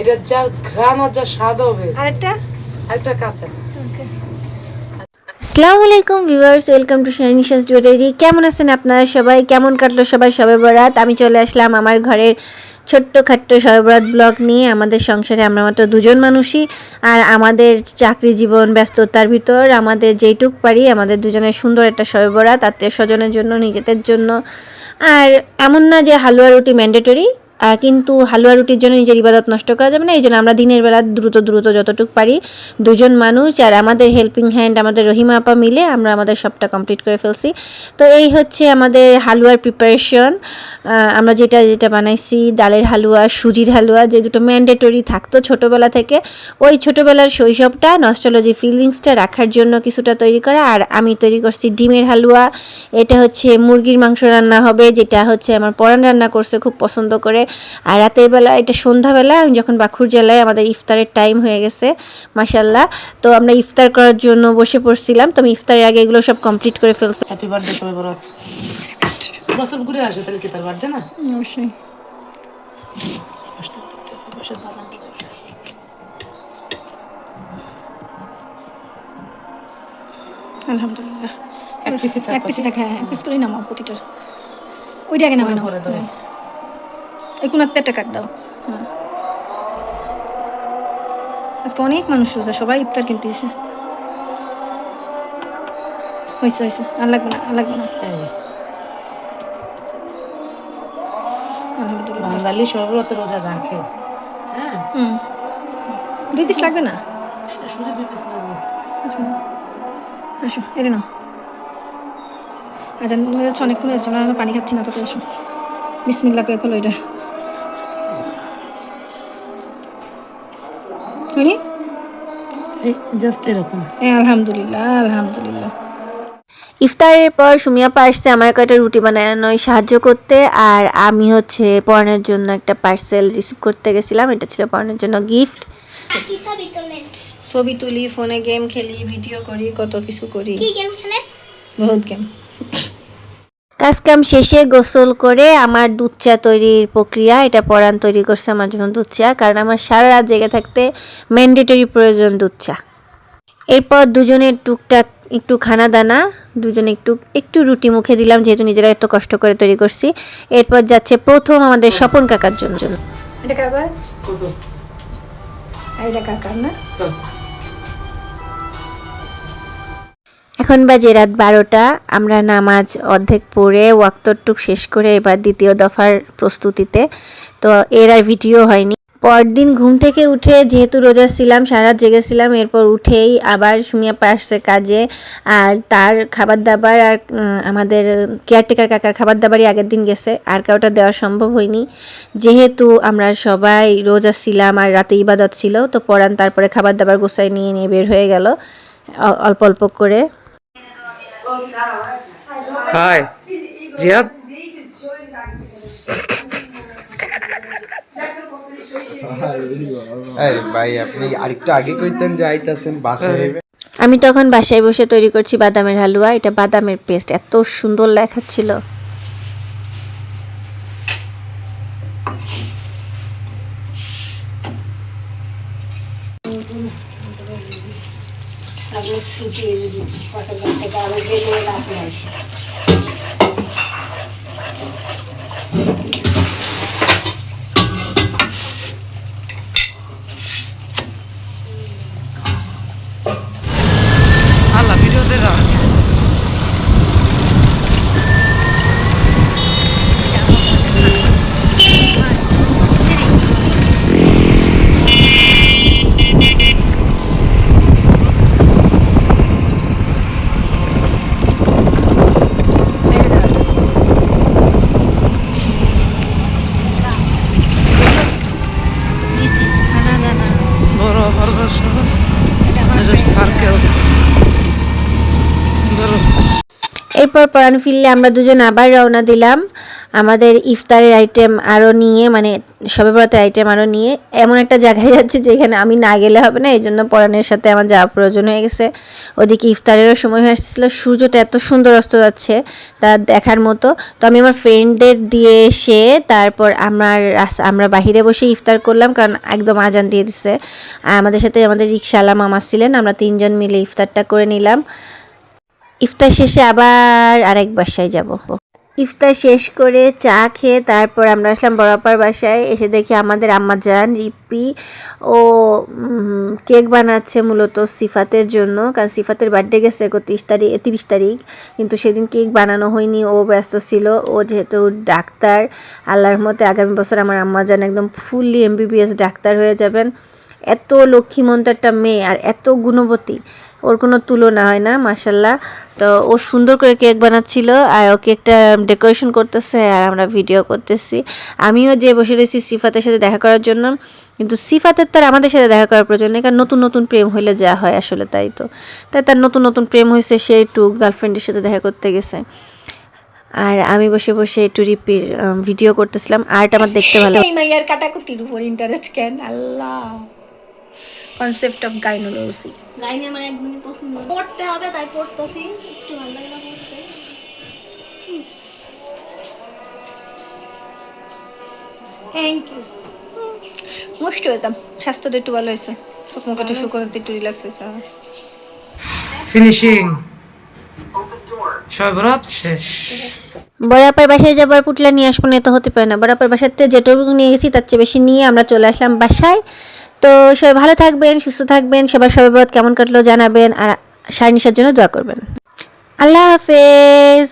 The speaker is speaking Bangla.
এটা যার ঘ্রাণ আর যা স্বাদ হবে। আরেকটা? একটা কাঁচা। আসসালামু আলাইকুম ভিউয়ার্স ওয়েলকাম টু শাইনিশাস জুয়েলারি কেমন আছেন আপনারা সবাই? কেমন কাটলো সবাই সবে বরাত? আমি চলে আসলাম আমার ঘরের ছোট্ট খাট্ট সবে বরাত ব্লগ নিয়ে। আমাদের সংসারে আমরা মাত্র দুজন মানুষই আর আমাদের চাকরি জীবন ব্যস্ততার ভিতর আমাদের যেইটুক পারি আমাদের দুজনের সুন্দর একটা সবে বরাত আত্মীয় স্বজনের জন্য নিজেদের জন্য। আর এমন না যে হালুয়া রুটি ম্যান্ডেটরি কিন্তু হালুয়া রুটির জন্য নিজের ইবাদত নষ্ট করা যাবে না, এই জন্য আমরা দিনের বেলা দ্রুত দ্রুত যতটুকু পারি দুজন মানুষ আর আমাদের হেল্পিং হ্যান্ড আমাদের রহিমা আপা মিলে আমরা আমাদের সবটা কমপ্লিট করে ফেলছি। তো এই হচ্ছে আমাদের হালুয়ার প্রিপারেশন আমরা যেটা যেটা বানাইছি, ডালের হালুয়া, সুজির হালুয়া, যে দুটো ম্যান্ডেটরি থাকতো ছোটোবেলা থেকে, ওই ছোটোবেলার শৈশবটা নস্ট্রোলজি ফিলিংসটা রাখার জন্য কিছুটা তৈরি করা। আর আমি তৈরি করছি ডিমের হালুয়া, এটা হচ্ছে মুরগির মাংস রান্না হবে, যেটা হচ্ছে আমার পরান রান্না করছে খুব পছন্দ করে। আর রাতের বেলা এটা সন্ধ্যাবেলা আমি যখন বাঁকুড় জেলায় আমাদের ইফতারের টাইম হয়ে গেছে মাসাল্লাহ তো আমরা ইফতার করার জন্য বসে পড়ছিলাম। তো আমি ইফতারের আগে এগুলো সব কমপ্লিট করে ফেলছি। হ্যাপি বার্থডে সবাই বরাত বছর ঘুরে আসে তাহলে কি তার বার্থডে না? অবশ্যই। আলহামদুলিল্লাহ। এক পিসি থাক এক পিসি থাকে হ্যাঁ এক পিস করেই নামাও প্রতিটার ওইটা আগে নামাই নাও এই কোন একটা কাট দাও। হ্যাঁ আজকে অনেক মানুষ রোজা সবাই ইফতার কিনতে এসে হয়েছে হয়েছে। আর লাগবে না আর লাগবে না। বাঙালি সর্বরত রোজা রাখে। হ্যাঁ? হুম। দুই পিস লাগবে না? সুজি দুই পিস নেব আচ্ছা। আসো এটা নাও। আচ্ছা অনেকক্ষণ হয়েছে পানি খাচ্ছি না তাতে এসো বিসমিল্লা করে খোলো এটা। হয়নি? জাস্ট এরকম। হ্যাঁ আলহামদুলিল্লাহ আলহামদুলিল্লাহ। ইফতারের পর সুমিয়া পার্সে আমার কয়েকটা রুটি বানানোয় সাহায্য করতে আর আমি হচ্ছে পড়ানোর জন্য একটা পার্সেল রিসিভ করতে গেছিলাম। এটা ছিল পড়ানোর জন্য গিফট ছবি তুলি ফোনে গেম খেলি ভিডিও করি কত কিছু করি। কি গেম খেলে বহুত গেম। কাজ কাম শেষে গোসল করে আমার দুধ চা তৈরির প্রক্রিয়া এটা পরাণ তৈরি করছে আমার জন্য দুধ চা কারণ আমার সারা রাত জেগে থাকতে ম্যান্ডেটরি প্রয়োজন দুধ চা। এরপর দুজনের টুকটাক একটু খানা দানা দুজনে একটু একটু রুটি মুখে দিলাম যেহেতু নিজেরা এত কষ্ট করে তৈরি করছি। এরপর যাচ্ছে প্রথম আমাদের স্বপন কাকার জন্য। এটা কত এটা কাকার না? এখন বাজে রাত বারোটা, আমরা নামাজ অর্ধেক পড়ে ওয়াক্তরটুক শেষ করে এবার দ্বিতীয় দফার প্রস্তুতিতে। তো এর আর ভিডিও হয়নি। পরদিন ঘুম থেকে উঠে যেহেতু রোজা ছিলাম, সারা জেগেছিলাম, এরপর উঠেই আবার সুমিয়া পাশে কাজে। আর তার খাবার দাবার আর আমাদের কেয়ারটেকার কাকার খাবার দাবারই আগের দিন গেছে, আর কাউটা দেওয়া সম্ভব হয়নি। যেহেতু আমরা সবাই রোজা ছিলাম আর রাতে ইবাদত ছিল, তো পরান তারপরে খাবার দাবার গোসাই নিয়ে নিয়ে বের হয়ে গেল অল্প অল্প করে। হাই জিহাদ ভাই আপনি আরেকটু আগে কইতেন যে আইতাছেন বাসায় আমি তখন বাসায় বসে তৈরি করছি বাদামের হালুয়া এটা বাদামের পেস্ট এত সুন্দর দেখাচ্ছিল। আল্লাহ ভিডিও দে video বড় এরপর পরান ফিরলে আমরা দুজন আবার রওনা দিলাম। আমাদের ইফতারের আইটেম আরও নিয়ে মানে সবে বরাতের আইটেম আরও নিয়ে, এমন একটা জায়গায় যাচ্ছি যেখানে আমি না গেলে হবে না এই জন্য পরাণের সাথে আমার যাওয়া প্রয়োজন হয়ে গেছে। ওদিকে ইফতারেরও সময় হয়ে আসছিল, সূর্যটা এত সুন্দর অস্ত যাচ্ছে তা দেখার মতো। তো আমি আমার ফ্রেন্ডদের দিয়ে এসে তারপর আমার আমরা বাহিরে বসে ইফতার করলাম, কারণ একদম আজান দিয়ে দিছে। আমাদের সাথে আমাদের রিক্সাওয়ালা মামা ছিলেন, আমরা তিনজন মিলে ইফতারটা করে নিলাম। ইফতার শেষে আবার আরেক বাসায় যাব। ইফতার শেষ করে চা খেয়ে তারপর আমরা আসলাম বড়াপার বাসায়। এসে দেখি আমাদের আম্মা যান রিপি ও কেক বানাচ্ছে মূলত সিফাতের জন্য। কারণ সিফাতের বার্থডে গেছে একত্রিশ তারিখ তিরিশ তারিখ। কিন্তু সেদিন কেক বানানো হয়নি, ও ব্যস্ত ছিল। ও যেহেতু ডাক্তার, আল্লাহর মতে আগামী বছর আমার আম্মা যান একদম ফুললি এমবিবিএস ডাক্তার হয়ে যাবেন। এত লক্ষ্মীমন্ত একটা মেয়ে আর এত গুণবতী। ওর কোনো তুলনা হয় না মাসাল্লাহ তো ও সুন্দর করে কেক বানাচ্ছিল আর ও কেকটা ডেকোরেশন করতেছে আর আমরা ভিডিও করতেছি। আমিও যে বসে রয়েছি সিফাতের সাথে দেখা করার জন্য। কিন্তু সিফাতের তো আর আমাদের সাথে দেখা করার প্রয়োজন নেই, কারণ নতুন নতুন প্রেম হইলে যা হয় আসলে তাই তো। তাই তার নতুন নতুন প্রেম হয়েছে, সে একটু গার্লফ্রেন্ডের সাথে দেখা করতে গেছে। আর আমি বসে বসে একটু রিপির ভিডিও করতেছিলাম। আর্ট আমার দেখতে ভালো। ইন্টারেস্ট কেন? আল্লাহ। কনসেপ্ট অফ গাইনোলজি গাইনি আমার একদমই পছন্দ পড়তে হবে তাই পড়তেছি। একটু ভালো লাগে না পড়তে। থ্যাংক ইউ মোস্ট ওয়েলকাম স্বাস্থ্যটা একটু ভালো হয়েছে চোখ মুখ একটু রিল্যাক্স হয়েছে আমার। ফিনিশিং সবে শেষ। বড়াপার বাসায় যাবার পুটলা নিয়ে আসব না তো হতে পারে না। বড়াপার বাসাতে যেটুকু নিয়ে গেছি তার চেয়ে বেশি নিয়ে আমরা চলে আসলাম বাসায়। তো সবাই ভালো থাকবেন, সুস্থ থাকবেন, সবার সবাই কেমন কাটলো জানাবেন, আর সায়নিশার জন্য দোয়া করবেন। আল্লাহ হাফেজ।